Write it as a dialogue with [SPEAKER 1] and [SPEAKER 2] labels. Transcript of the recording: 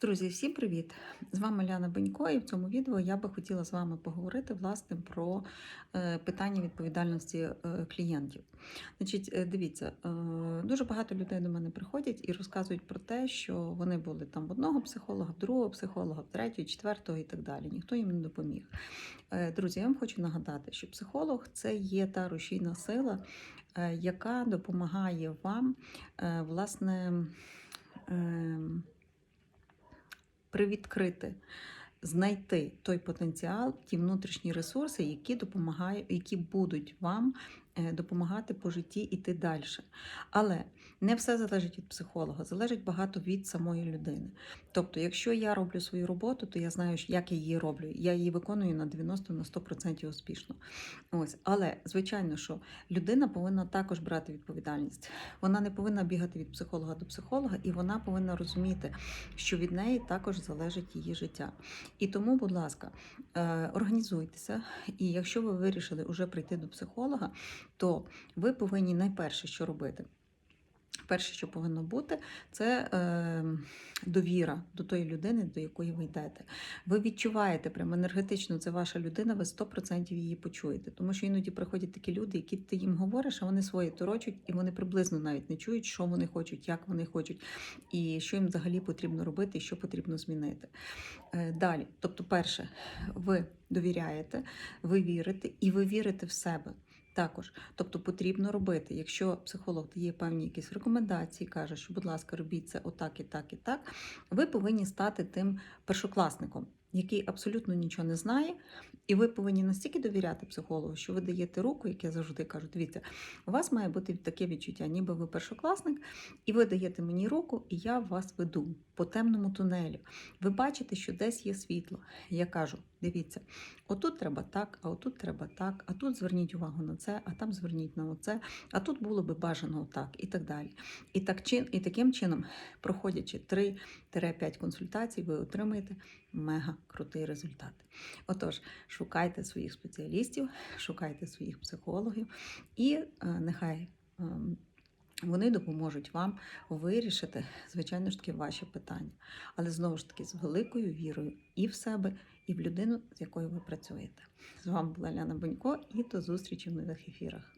[SPEAKER 1] Друзі, всім привіт! З вами Ляна Бенько, і в цьому відео я би хотіла з вами поговорити власне про е, питання відповідальності е, клієнтів. Значить, е, дивіться, дуже багато людей до мене приходять і розказують про те, що вони були там в одного психолога, в другого психолога, в третього, четвертого і так далі. Ніхто їм не допоміг. Друзі, я вам хочу нагадати, що психолог це є та рушійна сила, яка допомагає вам, власне. Привідкрити, знайти той потенціал, ті внутрішні ресурси, які допомагають, які будуть вам допомагати по житті іти далі. Але не все залежить від психолога, залежить багато від самої людини. Тобто, якщо я роблю свою роботу, то я знаю, як я її роблю. Я її виконую на 90 на 100% успішно. Ось, але звичайно, що людина повинна також брати відповідальність. Вона не повинна бігати від психолога до психолога, і вона повинна розуміти, що від неї також залежить її життя. І тому, будь ласка, е, організуйтеся. І якщо ви вирішили вже прийти до психолога, то ви повинні найперше, що робити. Перше, що повинно бути, це е, довіра до тої людини, до якої ви йдете. Ви відчуваєте прямо енергетично, це ваша людина, ви 100% її почуєте. Тому що іноді приходять такі люди, які ти їм говориш, а вони свої торочать, і вони приблизно навіть не чують, що вони хочуть, як вони хочуть, і що їм взагалі потрібно робити, і що потрібно змінити. Е, далі, тобто, перше, ви довіряєте, ви вірите, і ви вірите в себе. Також, тобто потрібно робити, якщо психолог дає певні якісь рекомендації, каже, що, будь ласка, робіть це отак і так і так, ви повинні стати тим першокласником, який абсолютно нічого не знає, і ви повинні настільки довіряти психологу, що ви даєте руку, як я завжди кажу, дивіться, у вас має бути таке відчуття, ніби ви першокласник, і ви даєте мені руку, і я вас веду по темному тунелю. Ви бачите, що десь є світло. Я кажу, дивіться, отут треба так, а отут треба так, а тут зверніть увагу на це, а там зверніть на оце, а тут було би бажано так, і так далі. І, так, і таким чином, проходячи 3-5 консультацій, ви отримаєте мега крутий результат. Отож, шукайте своїх спеціалістів, шукайте своїх психологів, і е, нехай. ем, вони допоможуть вам вирішити, звичайно ж таки, ваші питання. Але знову ж таки з великою вірою і в себе, і в людину, з якою ви працюєте. З вами була Ляна Бонько, і до зустрічі в нових ефірах.